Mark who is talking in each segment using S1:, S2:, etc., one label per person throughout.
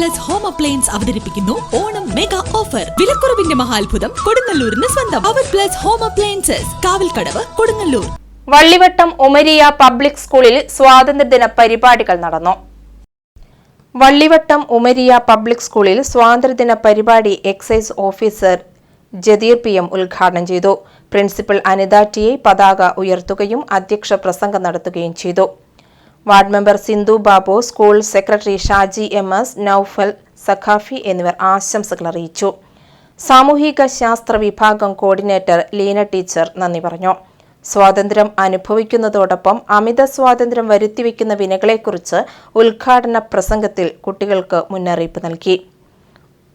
S1: Plus home appliance അവതരിപ്പിക്കുന്നു. Onam mega offer വിലക്കുറവിന്റെ മഹാത്ഭുതം കൊടുങ്ങല്ലൂരിന് സ്വന്തം. അവർ plus home appliances Kavalkadavu Kodungallur.
S2: Vallivattam Umariya public സ്കൂളിൽ സ്വാതന്ത്ര്യദിന പരിപാടികൾ നടന്നു. വള്ളിവട്ടം ഉമരിയ പബ്ലിക് സ്കൂളിൽ സ്വാതന്ത്ര്യദിന പരിപാടി excise officer Jadeer P M ഉദ്ഘാടനം ചെയ്തു. പ്രിൻസിപ്പൽ അനിത ടി പതാക ഉയർത്തുകയും അധ്യക്ഷ പ്രസംഗം നടത്തുകയും ചെയ്തു. Ward member Sindhu Babu school secretary Shaji M S Naufal Saqafi എന്നിവർ ആശംസകൾ അറിയിച്ചു. സാമൂഹിക ശാസ്ത്ര വിഭാഗം കോർഡിനേറ്റർ ലീന ടീച്ചർ നന്ദി പറഞ്ഞു. സ്വാതന്ത്ര്യം അനുഭവിക്കുന്നതോടൊപ്പം അമിത സ്വാതന്ത്ര്യം വരുത്തിവെക്കുന്ന വിനകളെക്കുറിച്ച് ഉദ്ഘാടന പ്രസംഗത്തിൽ കുട്ടികൾക്ക് മുന്നറിയിപ്പ് നൽകി.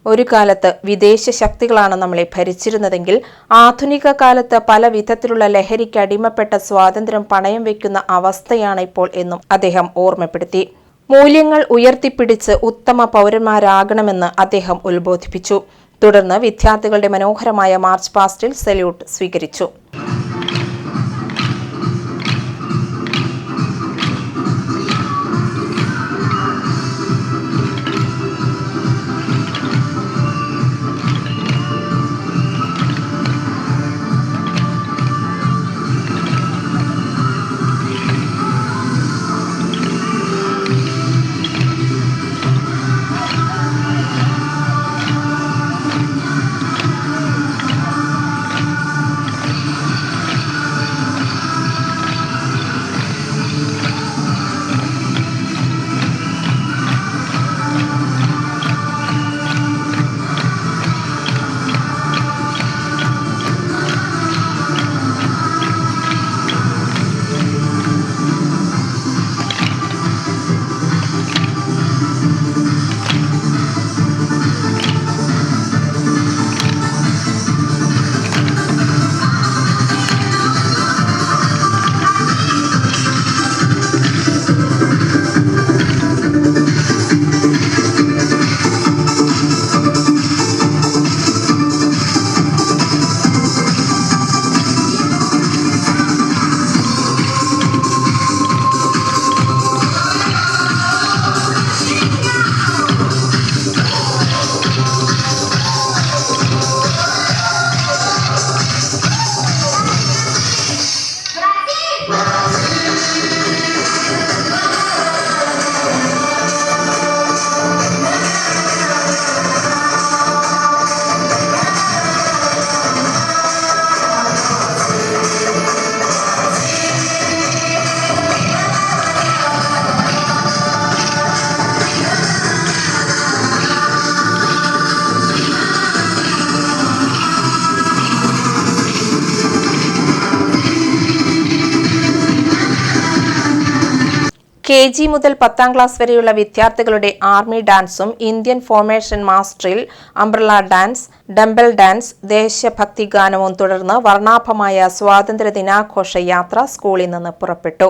S2: ഒരു കാലത്ത് വിദേശ ശക്തികളാണ് നമ്മളെ ഭരിച്ചിരുന്നതെങ്കിൽ ആധുനിക കാലത്ത് പല വിധത്തിലുള്ള ലഹരിക്ക് അടിമപ്പെട്ട സ്വാതന്ത്ര്യം പണയം വെക്കുന്ന അവസ്ഥയാണ് ഇപ്പോൾ എന്നും അദ്ദേഹം ഓർമ്മപ്പെടുത്തി. മൂല്യങ്ങൾ ഉയർത്തിപ്പിടിച്ച് ഉത്തമ പൗരന്മാരാകണമെന്ന് അദ്ദേഹം ഉത്ബോധിപ്പിച്ചു. തുടർന്ന് വിദ്യാർത്ഥികളുടെ മനോഹരമായ മാർച്ച് പാസ്റ്റിൽ സല്യൂട്ട് സ്വീകരിച്ചു. കെ ജി മുതൽ പത്താം ക്ലാസ് വരെയുള്ള വിദ്യാർത്ഥികളുടെ ആർമി ഡാൻസും ഇന്ത്യൻ ഫോർമേഷൻ മാസ്റ്ററിൽ അംബ്രല ഡാൻസ് ഡംബൽ ഡാൻസ് ദേശഭക്തി ഗാനവും തുടർന്ന് വർണാഭമായ സ്വാതന്ത്ര്യ ദിനാഘോഷ യാത്ര സ്കൂളിൽ നിന്ന് പുറപ്പെട്ടു.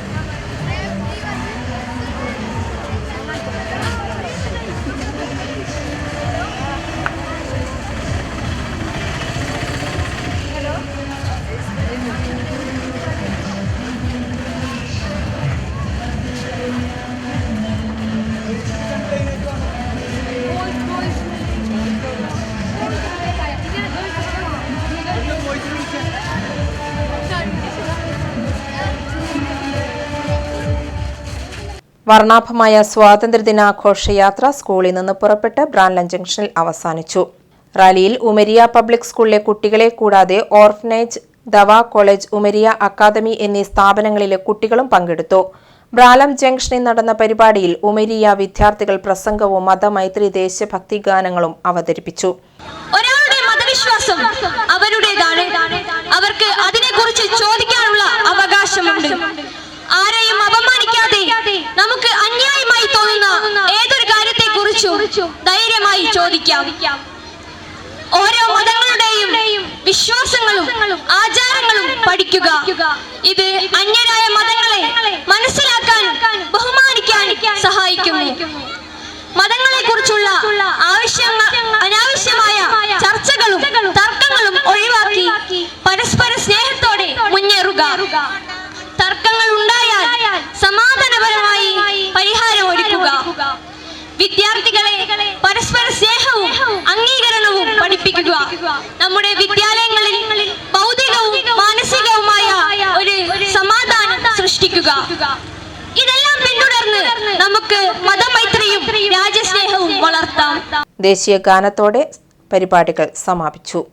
S2: വർണാഭമായ സ്വാതന്ത്ര്യദിനാഘോഷയാത്ര സ്കൂളിൽ നിന്ന് പുറപ്പെട്ട് ബ്രാൻലൻ ജംഗ്ഷനിൽ അവസാനിച്ചു. റാലിയിൽ ഉമരിയ പബ്ലിക് സ്കൂളിലെ കുട്ടികളെ കൂടാതെ orphanage Dawa college Umariya academy എന്നീ സ്ഥാപനങ്ങളിലെ കുട്ടികളും പങ്കെടുത്തു. ബ്രാലം ജംഗ്ഷനിൽ നടന്ന പരിപാടിയിൽ ഉമരിയ വിദ്യാർത്ഥികൾ പ്രസംഗവും മതമൈത്രി ദേശഭക്തി ഗാനങ്ങളും അവതരിപ്പിച്ചു.
S3: ഒരാളുടെ മതവിശ്വാസം അവരുടേതാണ്. അവർക്ക് അതിനെക്കുറിച്ച് ചോദിക്കാനുള്ള അവകാശമുണ്ട്. ആരെയും നമുക്ക് അന്യായമായി തോന്നുന്ന ഏതൊരു കാര്യത്തെക്കുറിച്ചും ധൈര്യമായി ചോദിക്കാം. ഓരോ മതങ്ങളുടെയും വിശ്വാസങ്ങളും ആചാരങ്ങളും പഠിക്കുക. ഇത് അന്യരായ മതങ്ങളെ മനസ്സിലാക്കാൻ ബഹുമാനിക്കാൻ സഹായിക്കുന്നു. മതങ്ങളെ കുറിച്ചുള്ള ആവശ്യങ്ങൾ അനാവശ്യമായ ചർച്ചകളും തർക്കങ്ങളും ഒഴിവാക്കി പരസ്പര സ്നേഹത്തോടെ മുന്നേറുക. പഠിപ്പിക്കുക. നമ്മുടെ വിദ്യാലയങ്ങളിൽ ഭൗതികവും മാനസികവുമായ ഒരു സമാധാനം സൃഷ്ടിക്കുക. ഇതെല്ലാം പിന്തുടർന്ന് നമുക്ക് മതമൈത്രിയും രാജ്യസ്നേഹവും വളർത്താം.
S2: ദേശീയ ഗാനത്തോടെ പരിപാടികൾ സമാപിച്ചു.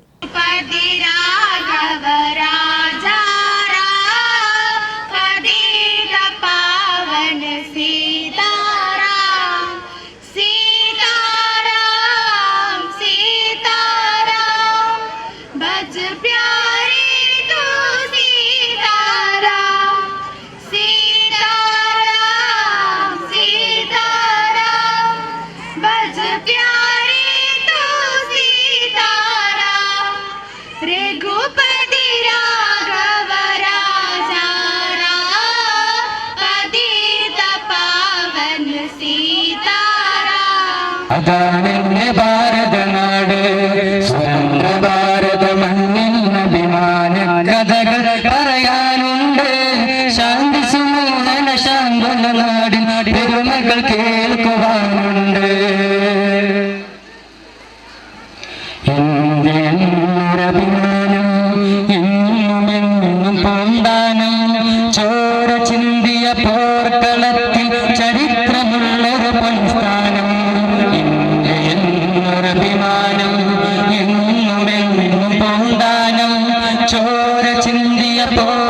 S4: ഇതാണെന്റെ ഭാരതനാട്. സ്വതന്ത്ര ഭാരത മണ്ണിൽ അഭിമാന കഥകൾ പറയാനുണ്ട്. ശാന്തി സുമൂലന ശാന്തന നാടിൻ പെരുമകൾ കേൾക്കുവാനുണ്ട്. ഇന്ത്യൻ তা